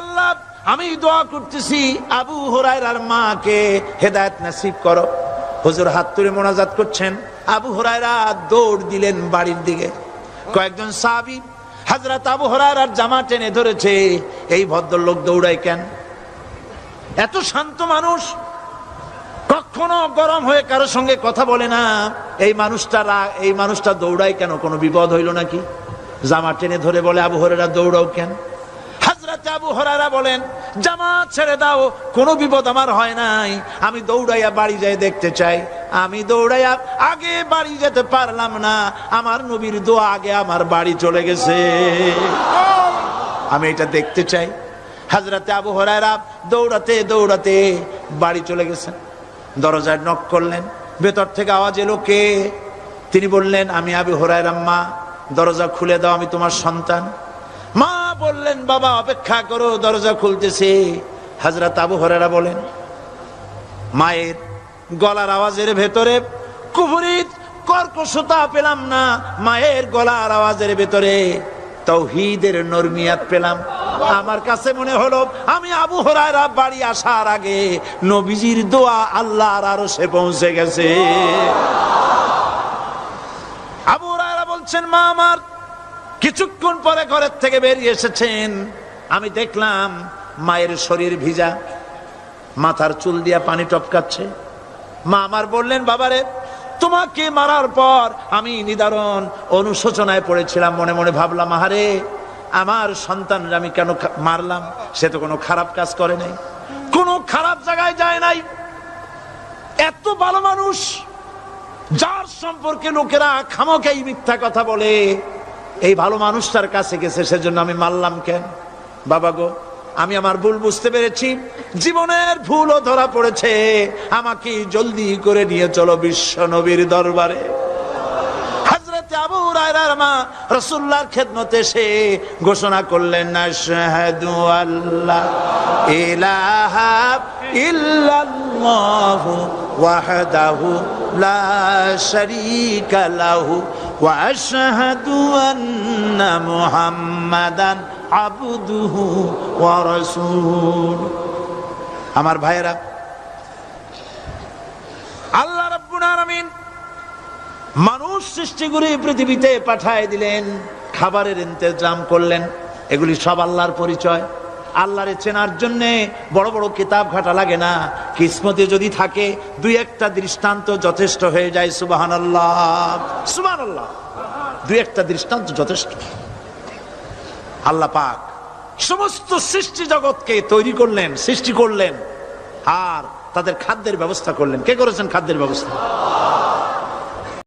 আল্লাহ, আমি দোয়া করতেছি আবু হুরায়রার মাকে হেদায়েত নাসিব করো। হুজুর হাত তুলে মোনাজাত করছেন। আবু হুরায়রা দৌড় দিলেন বাড়ির দিকে। কয়েকজন সাহাবী হযরত আবু হুরায়রার জামা টেনে ধরেছে, এই ভদ্রলোক দৌড়ায় কেন? এত শান্ত মানুষ, কখনো গরম হয়ে কারোর সঙ্গে কথা বলে না। এই মানুষটা এই মানুষটা দৌড়ায় কেন? কোনো বিপদ হইল নাকি? জামা টেনে ধরে বলে, আবু হরেরা দৌড়াও কেন? হাজরাতে আবু হরারা বলেন জামা ছেড়ে দাও, কোনো বিপদ আমার হয় নাই। আমি দৌড়াইয়া বাড়ি যাই দেখতে চাই। আমি দৌড়াইয়া আগে বাড়ি যেতে পারলাম না। আমার নবীর দোয়া আগে আমার বাড়ি চলে গেছে। আমি এটা দেখতে চাই। হাজরাতে আবু হরায়রা দৌড়াতে দৌড়াতে বাড়ি চলে গেছেন। দরজায় নক করলেন। ভেতর থেকে আওয়াজ এলো, কে? তিনি বললেন, আমি আবু হরায়রা, মা। দরজা খুলে দাও, আমি তোমার সন্তান। বললেন, বাবা, অপেক্ষা করো, দরজা খুলতেছে। হাজরাত আবু হরায়রা বলেন, মায়ের গলার আওয়াজের ভেতরে কুফুরিত কর্কশতা পেলাম না, মায়ের গলার আওয়াজের ভেতরে তৌহিদের নরমিয়াত পেলাম। আমার কাছে মনে হলো, আমি আবু হরায়রা বাড়ি আসার আগে নবীজির দোয়া আল্লাহর আরও সে পৌঁছে গেছে। আবু হরায়রা বলছেন, মা, আমার কিছুক্ষণ পরে ঘরের থেকে বেরিয়ে এসেছেন। আমি দেখলাম মায়ের শরীর ভিজা, মাথার চুল দিয়া পানি টপকাচ্ছে। মা আমার বললেন, বাবারে, তোমাকে মারার পর আমি নিদারণ অনুশোচনায় পড়েছিলাম। মনে মনে ভাবলাম, আহারে, আমার সন্তান আমি কেন মারলাম? সে তো কোনো খারাপ কাজ করে নাই। কোনো খারাপ জায়গায় যায় নাই। এত ভালো মানুষ, যার সম্পর্কে লোকেরা খামোকাই মিথ্যা কথা বলে। এই ভালো মানুষটার কাছে গেছে, সেজন্য আমি মারলাম কেন? বাবা গো, আমি আমার ভুল বুঝতে পেরেছি। জীবনের ভুলও ধরা পড়েছে। আমাকে জলদি করে নিয়ে চলো বিশ্ব নবীর দরবারে। খেদমতে এসে ঘোষণা করলেন, আশহাদু আল্লাহ ইলাহা ইল্লাল্লাহু ওয়াহদাহু লা আশহাদু আন্না মুহাম্মাদান আবদুহু ওয়া আমার ভাইয়েরা, আল্লাহ রাব্বুল আলামিন মানুষ সৃষ্টি করে পৃথিবীতে পাঠায় দিলেন, খাবারের ইন্তজাম করলেন, এগুলি সব আল্লাহর পরিচয়। আল্লাহরে চেনার জন্য বড় বড় কিতাব ঘাটা লাগে না। কিসমতে যদি থাকে, দুই একটা দৃষ্টান্ত যথেষ্ট হয়ে যায় সুবাহান আল্লাহ সুবাহান আল্লাহ দুই একটা দৃষ্টান্ত যথেষ্ট। আল্লাহ পাক সমস্ত সৃষ্টি জগৎকে তৈরি করলেন, সৃষ্টি করলেন, আর তাদের খাদ্যের ব্যবস্থা করলেন। কে করেছেন খাদ্যের ব্যবস্থা?